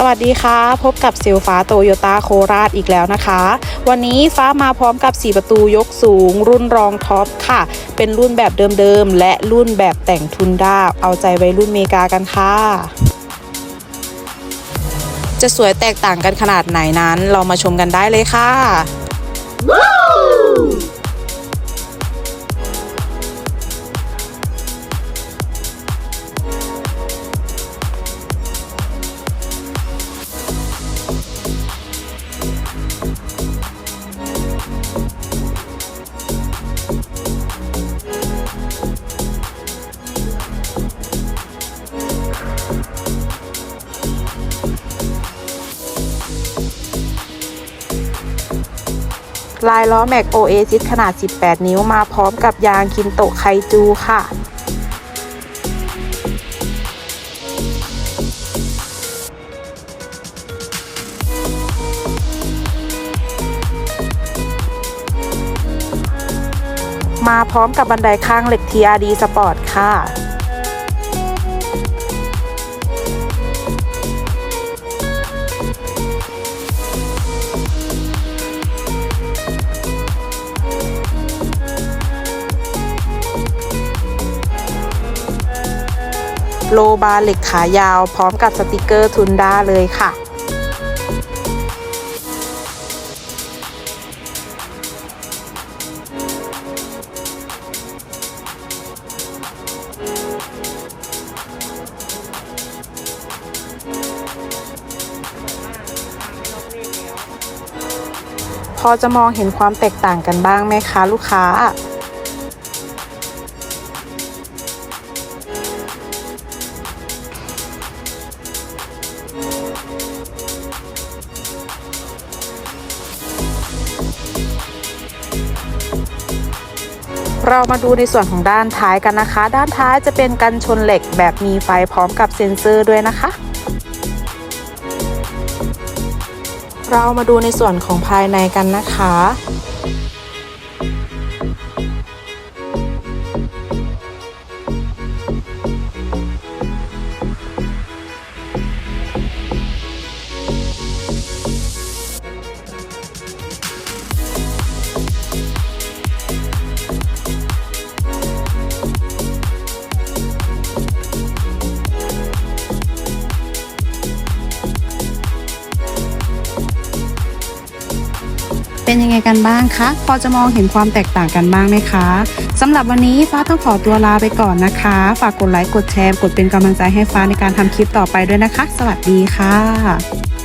สวัสดีค่ะ พบกับเซลฟ้าโตโยต้าโคราชอีกแล้วนะคะ วันนี้ฟ้ามาพร้อมกับ 4 ประตูยกสูง รุ่นรองท็อปค่ะ เป็นรุ่นแบบเดิมๆ และรุ่นแบบแต่งทุนด้าเอาใจไว้รุ่นเมกากันค่ะ จะสวยแตกต่างกันขนาดไหนนั้น เรามาชมกันได้เลยค่ะ ลายล้อแม็กโอเอซิสขนาด 18 นิ้วมาพร้อมกับยางคินโตไคจูค่ะมาพร้อมกับบันไดข้างเหล็ก TRD Sport ค่ะ โลบาร์เหล็กขายาว พร้อมกับสติกเกอร์ทุนด้าเลยค่ะพอจะมองเห็นความแตกต่างกันบ้างไหมคะ ลูกค้า เรามาดูในส่วนของด้านท้ายกันนะคะ ด้านท้ายจะเป็นกันชนเหล็กแบบมีไฟพร้อมกับเซ็นเซอร์ด้วยนะคะ เรามาดูในส่วนของภายในกันนะคะ เป็นยังไงกันบ้างคะ พอจะมองเห็นความแตกต่างกันบ้างไหมคะสำหรับวันนี้ฟ้าต้องขอตัวลาไปก่อนนะคะ ฝากกดไลค์กดแชร์กดเป็นกำลังใจให้ฟ้าในการทำคลิปต่อไปด้วยนะคะ สวัสดีค่ะ